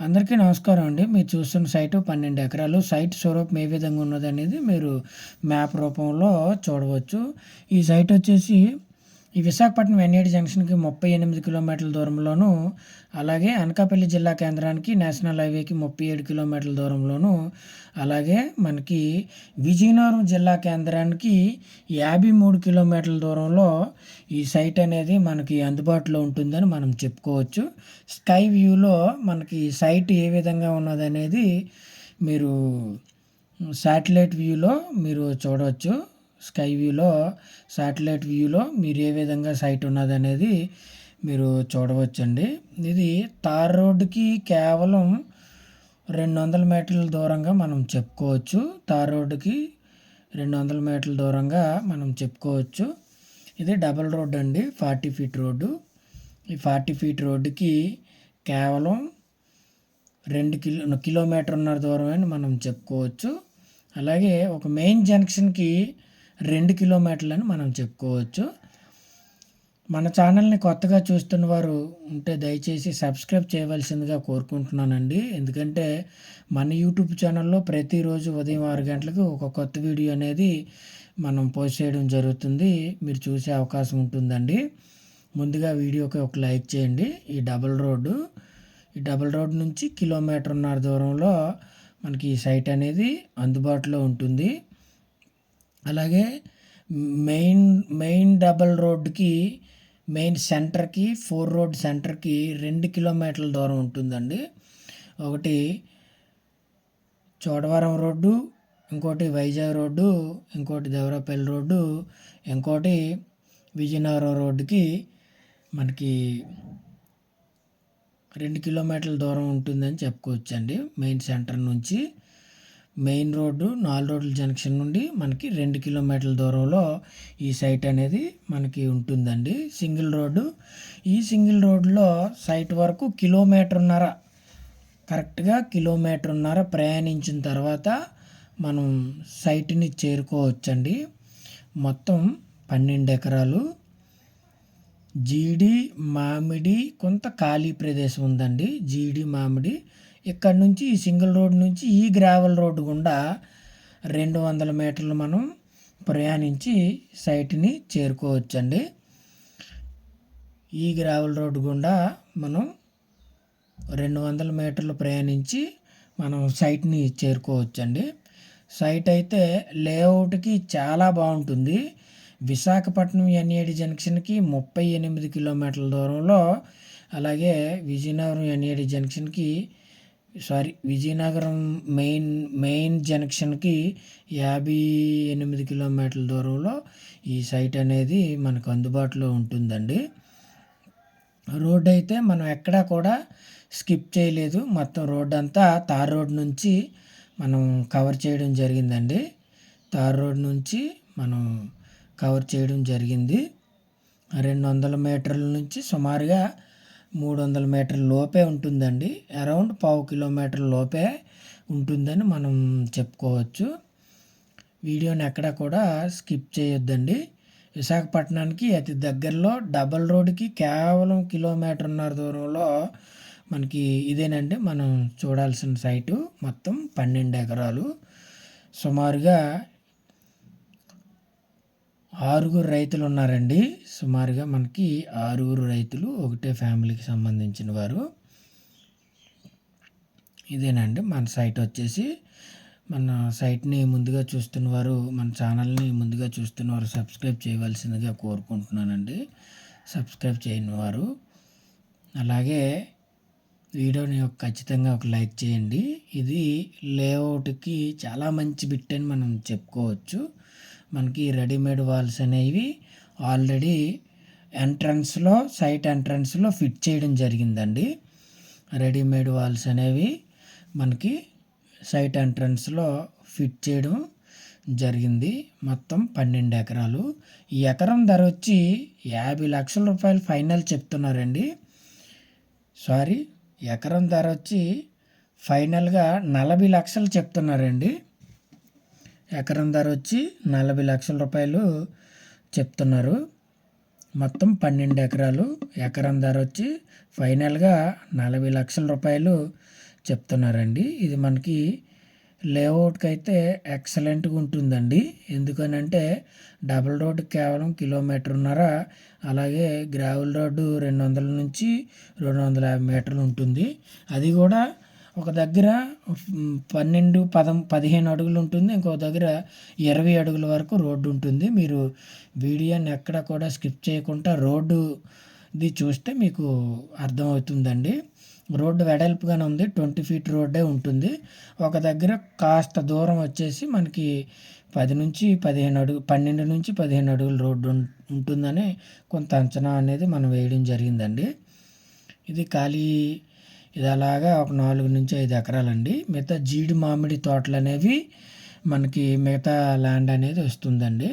అందరికీ నమస్కారం అండి. మీరు చూస్తున్న సైటు పన్నెండు ఎకరాలు. సైట్ స్వరూపం ఏ విధంగా ఉన్నదనేది మీరు మ్యాప్ రూపంలో చూడవచ్చు. ఈ సైట్ వచ్చేసి ఈ విశాఖపట్నం ఎన్ఏడి జంక్షన్కి ముప్పై ఎనిమిది కిలోమీటర్ల దూరంలోను అలాగే అనకాపల్లి జిల్లా కేంద్రానికి నేషనల్ హైవేకి ముప్పై ఏడు కిలోమీటర్ల దూరంలోను అలాగే మనకి విజయనగరం జిల్లా కేంద్రానికి యాభై మూడు కిలోమీటర్ల దూరంలో ఈ సైట్ అనేది మనకి అందుబాటులో ఉంటుందని మనం చెప్పుకోవచ్చు. స్కై వ్యూలో మనకి సైట్ ఏ విధంగా ఉన్నదనేది మీరు శాటిలైట్ వ్యూలో మీరు చూడవచ్చు. స్కై వ్యూలో శాటిలైట్ వ్యూలో మీరు ఏ విధంగా సైట్ ఉన్నదనేది మీరు చూడవచ్చండి. ఇది తార్ రోడ్డుకి కేవలం రెండు వందల మీటర్ల దూరంగా మనం చెప్పుకోవచ్చు. తార్ రోడ్డుకి రెండు వందల మీటర్ల దూరంగా మనం చెప్పుకోవచ్చు. ఇది డబల్ రోడ్ అండి ఫార్టీ ఫీట్ రోడ్డు. ఈ ఫార్టీ ఫీట్ రోడ్డుకి కేవలం రెండు కిలో కిలోమీటర్న్నర దూరం అని మనం చెప్పుకోవచ్చు. అలాగే ఒక మెయిన్ జంక్షన్కి రెండు కిలోమీటర్లని మనం చెప్పుకోవచ్చు. మన ఛానల్ని కొత్తగా చూస్తున్న వారు ఉంటే దయచేసి సబ్స్క్రైబ్ చేయవలసిందిగా కోరుకుంటున్నానండి. ఎందుకంటే మన యూట్యూబ్ ఛానల్లో ప్రతిరోజు ఉదయం ఆరు గంటలకు ఒక కొత్త వీడియో అనేది మనం పోస్ట్ చేయడం జరుగుతుంది. మీరు చూసే అవకాశం ఉంటుందండి. ముందుగా వీడియోకి ఒక లైక్ చేయండి. ఈ డబుల్ రోడ్డు ఈ డబుల్ రోడ్ నుంచి కిలోమీటర్న్నర దూరంలో మనకి ఈ సైట్ అనేది అందుబాటులో ఉంటుంది. అలాగే మెయిన్ మెయిన్ డబల్ రోడ్డుకి మెయిన్ సెంటర్కి ఫోర్ రోడ్ సెంటర్కి రెండు కిలోమీటర్ల దూరం ఉంటుందండి. ఒకటి చోడవరం రోడ్డు ఇంకోటి వైజాగ్ రోడ్డు ఇంకోటి దేవరాపల్లి రోడ్డు ఇంకోటి విజయనగరం రోడ్డుకి మనకి రెండు కిలోమీటర్ల దూరం ఉంటుందని చెప్పుకోవచ్చండి మెయిన్ సెంటర్ నుంచి. మెయిన్ రోడ్డు నాలుగు రోడ్ల జంక్షన్ నుండి మనకి రెండు కిలోమీటర్ల దూరంలో ఈ సైట్ అనేది మనకి ఉంటుందండి. Single road. ఈ సింగిల్ రోడ్లో సైట్ వరకు కిలోమీటర్న్నర కరెక్ట్గా కిలోమీటర్న్నర ప్రయాణించిన తర్వాత మనం సైట్ని చేరుకోవచ్చండి. మొత్తం పన్నెండు ఎకరాలు. జీడి మామిడి కొంత ఖాళీ ప్రదేశం ఉందండి. జీడి మామిడి ఇక్కడ నుంచి ఈ సింగిల్ రోడ్ నుంచి ఈ గ్రావెల్ రోడ్డు గుండా రెండు వందల మీటర్లు మనం ప్రయాణించి సైట్ని చేరుకోవచ్చండి. ఈ గ్రావెల్ రోడ్డు గుండా మనం రెండు వందల మీటర్లు ప్రయాణించి మనం సైట్ని చేరుకోవచ్చండి. సైట్ అయితే లేఅవుట్కి చాలా బాగుంటుంది. విశాఖపట్నం ఎన్ఏడి జంక్షన్కి ముప్పై ఎనిమిది కిలోమీటర్ల దూరంలో అలాగే విజయనగరం ఎన్ఏడి జంక్షన్కి సారీ విజయనగరం మెయిన్ మెయిన్ జంక్షన్కి యాభై ఎనిమిది కిలోమీటర్ల దూరంలో ఈ సైట్ అనేది మనకు అందుబాటులో ఉంటుందండి. రోడ్ అయితే మనం ఎక్కడా కూడా స్కిప్ చేయలేదు. మొత్తం రోడ్ అంతా తార్ రోడ్ నుంచి మనం కవర్ చేయడం జరిగిందండి. తార్ రోడ్ నుంచి మనం కవర్ చేయడం జరిగింది. రెండు వందల మీటర్ల నుంచి సుమారుగా మూడు వందల మీటర్ల లోపే ఉంటుందండి. అరౌండ్ పావు కిలోమీటర్ లోపే ఉంటుందని మనం చెప్పుకోవచ్చు. వీడియోని ఎక్కడ కూడా స్కిప్ చేయొద్దండి. విశాఖపట్నానికి అతి దగ్గరలో డబల్ రోడ్కి కేవలం కిలోమీటర్న్నర దూరంలో మనకి ఇదేనండి. మనం చూడాల్సిన సైటు మొత్తం పన్నెండు ఎకరాలు. సుమారుగా ఆరుగురు రైతులు ఉన్నారండి. సుమారుగా మనకి ఆరుగురు రైతులు ఒకటే ఫ్యామిలీకి సంబంధించిన వారు. ఇదేనండి. మన సైట్ వచ్చేసి మన సైట్ని ముందుగా చూస్తున్నవారు మన ఛానల్ని ముందుగా చూస్తున్నవారు సబ్స్క్రైబ్ చేయవలసిందిగా కోరుకుంటున్నానండి. సబ్స్క్రైబ్ చేయని వారు. అలాగే వీడియోని ఖచ్చితంగా ఒక లైక్ చేయండి. ఇది లేఅవుట్కి చాలా మంచి బిట్ అని మనం చెప్పుకోవచ్చు. మనకి రెడీమేడ్ వాల్స్ అనేవి ఆల్రెడీ ఎంట్రన్స్లో సైట్ ఎంట్రన్స్లో ఫిట్ చేయడం జరిగిందండి. రెడీమేడ్ వాల్స్ అనేవి మనకి సైట్ ఎంట్రన్స్లో ఫిట్ చేయడం జరిగింది. మొత్తం పన్నెండు ఎకరాలు. ఈ ఎకరం ధర వచ్చి యాభై లక్షల రూపాయలు ఫైనల్ చెప్తున్నారండి. సారీ ఎకరం ధర వచ్చి ఫైనల్గా నలభై లక్షలు చెప్తున్నారండి. ఎకరం ధర వచ్చి నలభై లక్షల రూపాయలు చెప్తున్నారు. మొత్తం పన్నెండు ఎకరాలు. ఎకరం ధర వచ్చి ఫైనల్గా నలభై లక్షల రూపాయలు చెప్తున్నారండి. ఇది మనకి లేఅవుట్కి అయితే ఎక్సలెంట్గా ఉంటుందండి. ఎందుకనంటే డబుల్ రోడ్డు కేవలం కిలోమీటర్న్నర అలాగే గ్రావెల్ రోడ్డు రెండు వందల నుంచి రెండు వందల యాభై మీటర్లు ఉంటుంది. అది కూడా ఒక దగ్గర పన్నెండు పదం పదిహేను అడుగులు ఉంటుంది. ఇంకో దగ్గర ఇరవై అడుగుల వరకు రోడ్డు ఉంటుంది. మీరు వీడియోని ఎక్కడ కూడా స్కిప్ చేయకుండా రోడ్డుది చూస్తే మీకు అర్థమవుతుందండి. రోడ్డు వెడల్పుగానే ఉంది. ట్వంటీ ఫీట్ రోడ్డే ఉంటుంది. ఒక దగ్గర కాస్త దూరం వచ్చేసి మనకి పది నుంచి పదిహేను అడుగు పన్నెండు నుంచి పదిహేను అడుగుల రోడ్డు ఉంటుందని కొంత అంచనా అనేది మనం వేయడం జరిగిందండి. ఇది ఖాళీ ఇది అలాగా ఒక నాలుగు నుంచి ఐదు ఎకరాలండి. మిగతా జీడి మామిడి తోటలు అనేవి మనకి మిగతా ల్యాండ్ అనేది వస్తుందండి.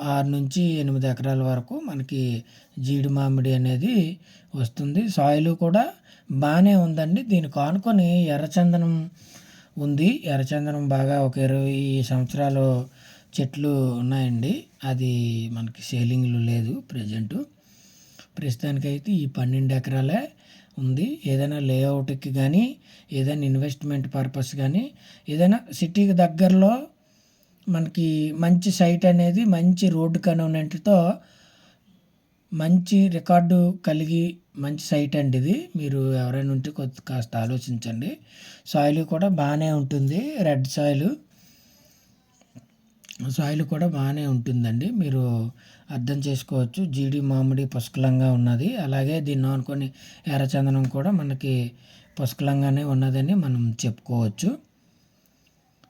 ఆరు నుంచి ఎనిమిది ఎకరాల వరకు మనకి జీడి మామిడి అనేది వస్తుంది. సాయిల్ కూడా బాగానే ఉందండి. దీనికి ఆనుకొని ఎర్రచందనం ఉంది. ఎర్రచందనం బాగా ఒక ఇరవై సంవత్సరాలు చెట్లు ఉన్నాయండి. అది మనకి సేలింగ్లు లేదు ప్రజెంటు. ప్రస్తుతానికైతే ఈ పన్నెండు ఎకరాలే ఉంది. ఏదైనా లేఅవుట్కి కానీ ఏదైనా ఇన్వెస్ట్మెంట్ పర్పస్ కానీ ఏదైనా సిటీకి దగ్గరలో మనకి మంచి సైట్ అనేది మంచి రోడ్డు కన్వీనెంట్తో మంచి రికార్డు కలిగి మంచి సైట్ అండి ఇది. మీరు ఎవరైనా ఉంటే కొద్ది కాస్త ఆలోచించండి. సాయిల్ కూడా బాగానే ఉంటుంది. రెడ్ సాయిల్ సాయిల్ కూడా బాగానే ఉంటుందండి. మీరు అర్థం చేసుకోవచ్చు. జీడి మామిడి పుష్కలంగా ఉన్నది. అలాగే దీన్ని అనుకొని ఎర్రచందనం కూడా మనకి పుష్కలంగానే ఉన్నదని మనం చెప్పుకోవచ్చు.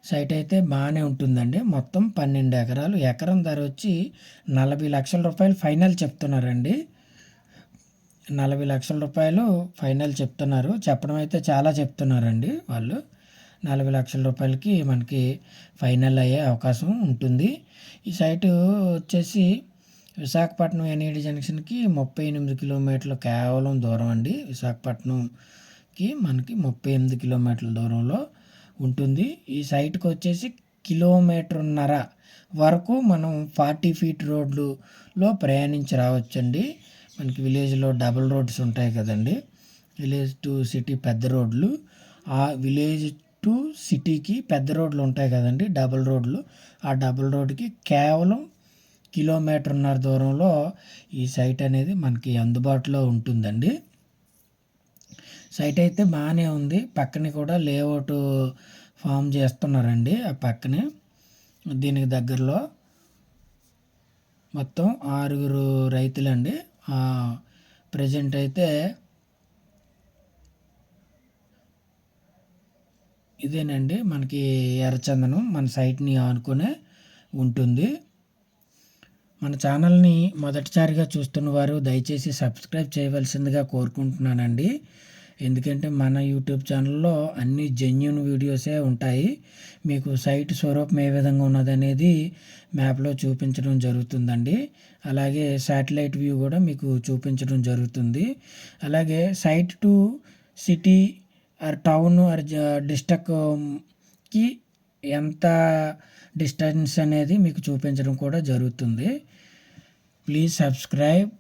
సైట్ అయితే బాగానే ఉంటుందండి. మొత్తం పన్నెండు ఎకరాలు. ఎకరం ధర వచ్చి నలభై లక్షల రూపాయలు ఫైనల్ చెప్తున్నారండి. నలభై లక్షల రూపాయలు ఫైనల్ చెప్తున్నారు. చెప్పడం అయితే చాలా చెప్తున్నారండి వాళ్ళు. నాలుగు లక్షల రూపాయలకి మనకి ఫైనల్ అయ్యే అవకాశం ఉంటుంది. ఈ సైటు వచ్చేసి విశాఖపట్నం ఎన్ఈడి జంక్షన్కి ముప్పై ఎనిమిది కిలోమీటర్లు కేవలం దూరం అండి. విశాఖపట్నంకి మనకి ముప్పై ఎనిమిది కిలోమీటర్ల దూరంలో ఉంటుంది. ఈ సైట్కి వచ్చేసి కిలోమీటర్న్నర వరకు మనం ఫార్టీ ఫీట్ రోడ్లులో ప్రయాణించి రావచ్చండి. మనకి విలేజ్లో డబుల్ రోడ్స్ ఉంటాయి కదండి. విలేజ్ టు సిటీ పెద్ద రోడ్లు. ఆ విలేజ్ టు సిటీకి పెద్ద రోడ్లు ఉంటాయి కదండి డబుల్ రోడ్లు. ఆ డబుల్ రోడ్డుకి కేవలం కిలోమీటర్న్నర దూరంలో ఈ సైట్ అనేది మనకి అందుబాటులో ఉంటుందండి. సైట్ అయితే బాగానే ఉంది. పక్కనే కూడా లేఅవుట్ ఫామ్ చేస్తున్నారండి ఆ పక్కనే. దీనికి దగ్గరలో మొత్తం ఆరుగురు రైతులండి. ప్రజెంట్ అయితే ఇదేనండి. మనకి ఎర్రచందనం మన సైట్ని ఆనుకునే ఉంటుంది. మన ఛానల్ని మొదటిసారిగా చూస్తున్న వారు దయచేసి సబ్స్క్రైబ్ చేయవలసిందిగా కోరుకుంటున్నానండి. ఎందుకంటే మన యూట్యూబ్ ఛానల్లో అన్ని జెన్యున్ వీడియోసే ఉంటాయి. మీకు సైట్ స్వరూపం ఏ విధంగా ఉన్నదనేది మ్యాప్లో చూపించడం జరుగుతుందండి. అలాగే శాటిలైట్ వ్యూ కూడా మీకు చూపించడం జరుగుతుంది. అలాగే site to city town or డిస్టక్కి ఎంత డిస్టెన్స్ అనేది మీకు చూపించడం కూడా జరుగుతుంది. Please subscribe.